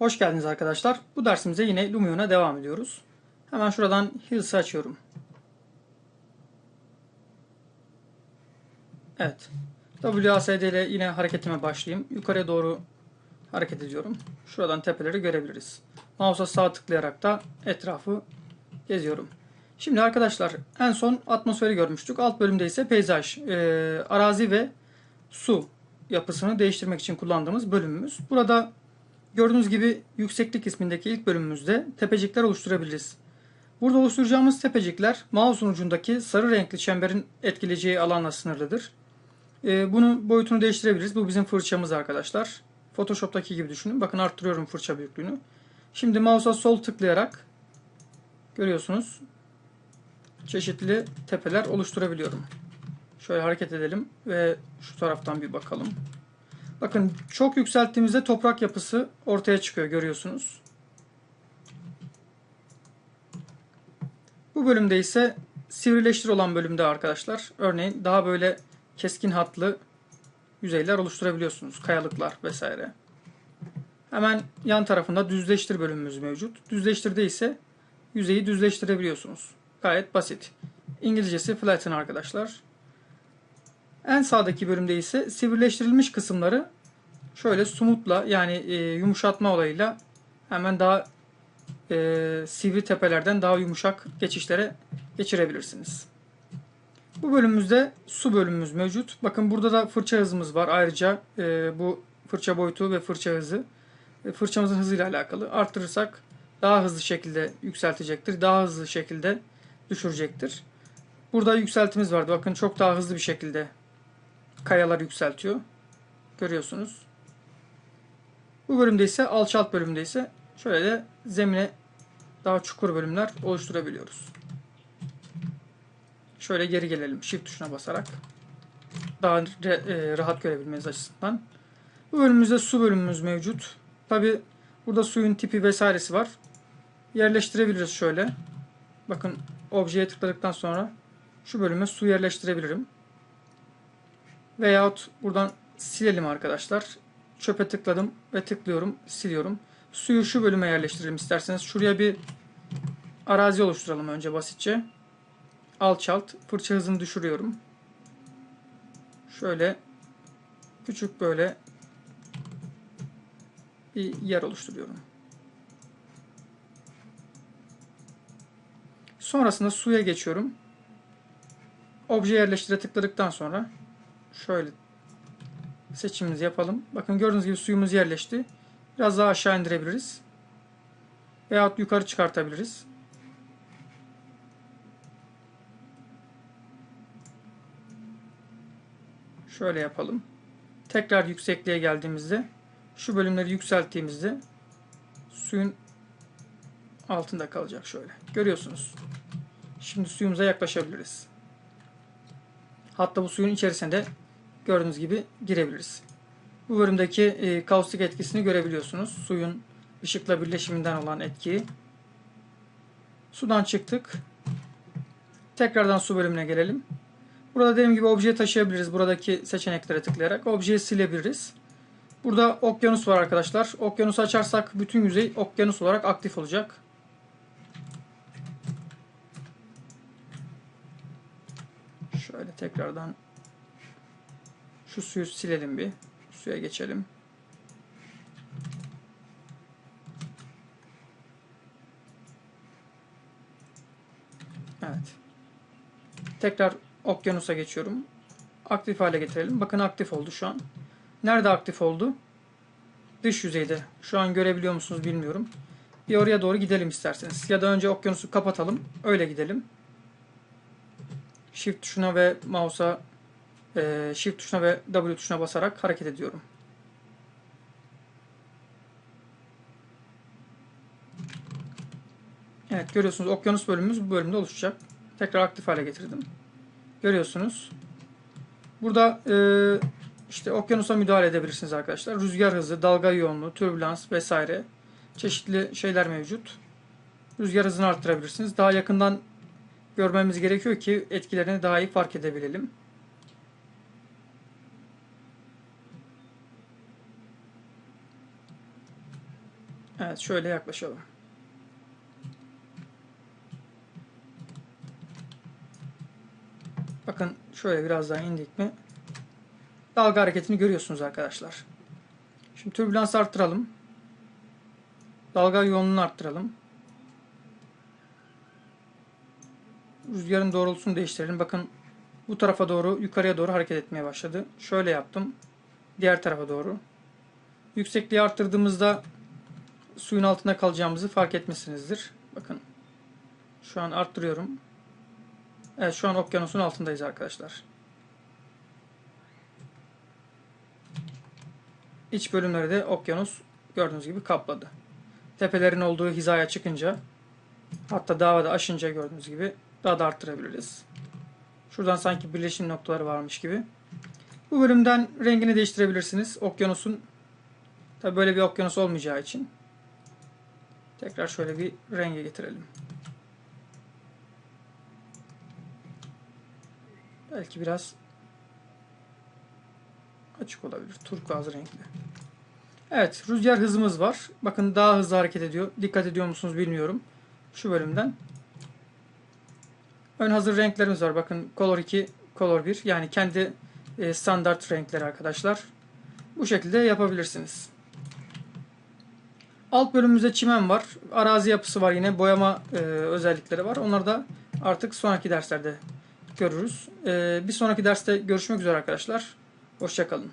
Hoş geldiniz arkadaşlar. Bu dersimize yine Lumion'a devam ediyoruz. Hemen şuradan Hills'ı açıyorum. Evet. WASD ile yine hareketime başlayayım. Yukarıya doğru hareket ediyorum. Şuradan tepeleri görebiliriz. Mouse'a sağ tıklayarak da etrafı geziyorum. Şimdi arkadaşlar en son atmosferi görmüştük. Alt bölümde ise peyzaj, e, arazi ve su yapısını değiştirmek için kullandığımız bölümümüz. Burada gördüğünüz gibi yükseklik ismindeki ilk bölümümüzde tepecikler oluşturabiliriz. Burada oluşturacağımız tepecikler mouse'un ucundaki sarı renkli çemberin etkileyeceği alanla sınırlıdır. E, bunun boyutunu değiştirebiliriz. Bu bizim fırçamız arkadaşlar. Photoshop'taki gibi düşünün. Bakın arttırıyorum fırça büyüklüğünü. Şimdi mouse'a sol tıklayarak görüyorsunuz çeşitli tepeler oluşturabiliyorum. Şöyle hareket edelim ve şu taraftan bir bakalım. Bakın çok yükselttiğimizde toprak yapısı ortaya çıkıyor görüyorsunuz. Bu bölümde ise sivrileştir olan bölümde arkadaşlar örneğin daha böyle keskin hatlı yüzeyler oluşturabiliyorsunuz. Kayalıklar vesaire. Hemen yan tarafında düzleştir bölümümüz mevcut. Düzleştirde ise yüzeyi düzleştirebiliyorsunuz. Gayet basit. İngilizcesi flatten arkadaşlar. En sağdaki bölümde ise sivrileştirilmiş kısımları şöyle smooth'la yani e, yumuşatma olayıyla hemen daha e, sivri tepelerden daha yumuşak geçişlere geçirebilirsiniz. Bu bölümümüzde su bölümümüz mevcut. Bakın burada da fırça hızımız var. Ayrıca e, bu fırça boyutu ve fırça hızı e, fırçamızın hızıyla alakalı. Arttırırsak daha hızlı şekilde yükseltecektir. Daha hızlı şekilde düşürecektir. Burada yükseltimiz vardı. Bakın çok daha hızlı bir şekilde kayalar yükseltiyor. Görüyorsunuz. Bu bölümde ise alçalt bölümde ise şöyle de zemine daha çukur bölümler oluşturabiliyoruz. Şöyle geri gelelim. Shift tuşuna basarak. Daha rahat görebilmeniz açısından. Bu bölümümüzde su bölümümüz mevcut. Tabi burada suyun tipi vesairesi var. Yerleştirebiliriz şöyle. Bakın objeye tıkladıktan sonra şu bölüme su yerleştirebilirim. Veyahut buradan silelim arkadaşlar. Çöpe tıkladım ve tıklıyorum, siliyorum. Suyu şu bölüme yerleştirelim isterseniz. Şuraya bir arazi oluşturalım önce basitçe. Alçalt, fırça hızını düşürüyorum. Şöyle küçük böyle bir yer oluşturuyorum. Sonrasında suya geçiyorum. Obje yerleştire tıkladıktan sonra şöyle seçimimizi yapalım. Bakın gördüğünüz gibi suyumuz yerleşti. Biraz daha aşağı indirebiliriz. Veyahut yukarı çıkartabiliriz. Şöyle yapalım. Tekrar yüksekliğe geldiğimizde şu bölümleri yükselttiğimizde suyun altında kalacak şöyle. Görüyorsunuz. Şimdi suyumuza yaklaşabiliriz. Hatta bu suyun içerisine de gördüğünüz gibi girebiliriz. Bu bölümdeki e, kaustik etkisini görebiliyorsunuz. Suyun ışıkla birleşiminden olan etkiyi. Sudan çıktık. Tekrardan su bölümüne gelelim. Burada dediğim gibi objeyi taşıyabiliriz. Buradaki seçeneklere tıklayarak objeyi silebiliriz. Burada okyanus var arkadaşlar. Okyanusu açarsak bütün yüzey okyanus olarak aktif olacak. Şöyle tekrardan şu suyu silelim bir. Suya geçelim. Evet. Tekrar okyanusa geçiyorum. Aktif hale getirelim. Bakın aktif oldu şu an. Nerede aktif oldu? Dış yüzeyde. Şu an görebiliyor musunuz bilmiyorum. Bir oraya doğru gidelim isterseniz. Ya da önce okyanusu kapatalım. Öyle gidelim. Shift tuşuna ve mouse'a e, Shift tuşuna ve W tuşuna basarak hareket ediyorum. Evet görüyorsunuz okyanus bölümümüz bu bölümde oluşacak. Tekrar aktif hale getirdim. Görüyorsunuz. Burada e, işte okyanusa müdahale edebilirsiniz arkadaşlar. Rüzgar hızı, dalga yoğunluğu, türbülans vesaire çeşitli şeyler mevcut. Rüzgar hızını arttırabilirsiniz. Daha yakından görmemiz gerekiyor ki etkilerini daha iyi fark edebilelim. Evet şöyle yaklaşalım. Bakın şöyle biraz daha indik mi dalga hareketini görüyorsunuz arkadaşlar. Şimdi türbülans arttıralım. Dalga yoğunluğunu arttıralım. Rüzgarın doğrultusunu değiştirelim. Bakın bu tarafa doğru yukarıya doğru hareket etmeye başladı. Şöyle yaptım. Diğer tarafa doğru. Yüksekliği arttırdığımızda suyun altında kalacağımızı fark etmişsinizdir. Bakın şu an arttırıyorum. Evet şu an okyanusun altındayız arkadaşlar. İç bölümleri de okyanus gördüğünüz gibi kapladı. Tepelerin olduğu hizaya çıkınca hatta davada aşınca gördüğünüz gibi daha da arttırabiliriz. Şuradan sanki birleşim noktaları varmış gibi. Bu bölümden rengini değiştirebilirsiniz. Okyanusun tabi böyle bir okyanus olmayacağı için tekrar şöyle bir renge getirelim. Belki biraz açık olabilir. Turkuaz renkli. Evet, rüzgar hızımız var. Bakın daha hızlı hareket ediyor. Dikkat ediyor musunuz bilmiyorum. Şu bölümden. Ön hazır renklerimiz var. Bakın Color 2, Color 1. Yani kendi e, standart renkleri arkadaşlar. Bu şekilde yapabilirsiniz. Alt bölümümüzde çimen var. Arazi yapısı var yine. Boyama e, özellikleri var. Onları da artık sonraki derslerde görürüz. E, bir sonraki derste görüşmek üzere arkadaşlar. Hoşçakalın.